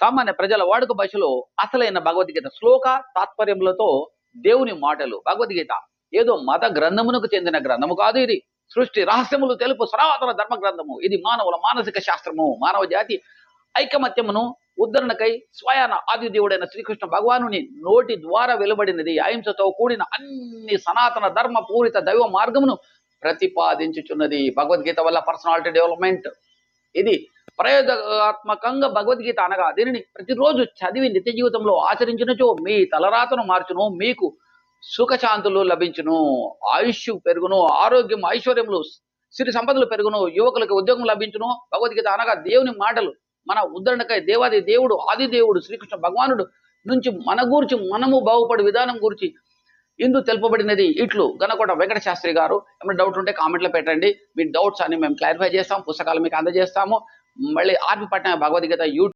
సామాన్య ప్రజల వాడుక భాషలో అసలైన భగవద్గీత శ్లోక తాత్పర్యములతో దేవుని మాటలు. భగవద్గీత ఏదో మత గ్రంథమునకు చెందిన గ్రంథము కాదు ఇది. సృష్టి రహస్యములు తెలుపు సనాతన ధర్మ గ్రంథము. ఇది మానవుల మానసిక శాస్త్రము. మానవ జాతి ఐకమత్యమును ఉద్ధరణకై స్వయాన ఆది దేవుడైన శ్రీకృష్ణ భగవానుని నోటి ద్వారా వెలువడినది. అహింసతో కూడిన అన్ని సనాతన ధర్మ పూరిత దైవ మార్గమును ప్రతిపాదించుచున్నది. భగవద్గీత వల్ల పర్సనాలిటీ డెవలప్మెంట్. ఇది ప్రయోగాత్మకంగా భగవద్గీత అనగా దీనిని ప్రతిరోజు చదివి నిత్య జీవితంలో ఆచరించినచో మీ తలరాతను మార్చును మీకు సుఖశాంతులు లభించును ఆయుష్ పెరుగును ఆరోగ్యం ఐశ్వర్యములు సిరి సంపదలు పెరుగును యువకులకు ఉద్యోగం లభించును. భగవద్గీత అనగా దేవుని మాటలు. మన ఉద్ధరణకై దేవాది దేవుడు ఆది దేవుడు శ్రీకృష్ణ భగవానుడు నుంచి మన గురించి మనము బాగుపడే విధానం గురించి ఇందు తెలుపబడినది ఇట్లు. గనకోట వెంకట శాస్త్రి గారు. ఏమైనా డౌట్ ఉంటే కామెంట్లో పెట్టండి. మీ డౌట్స్ అని మేము క్లారిఫై చేస్తాం. పుస్తకాలు మీకు అందజేస్తాము. మళ్ళీ ఆర్పి పట్టిన భగవద్గీత యూట్యూబ్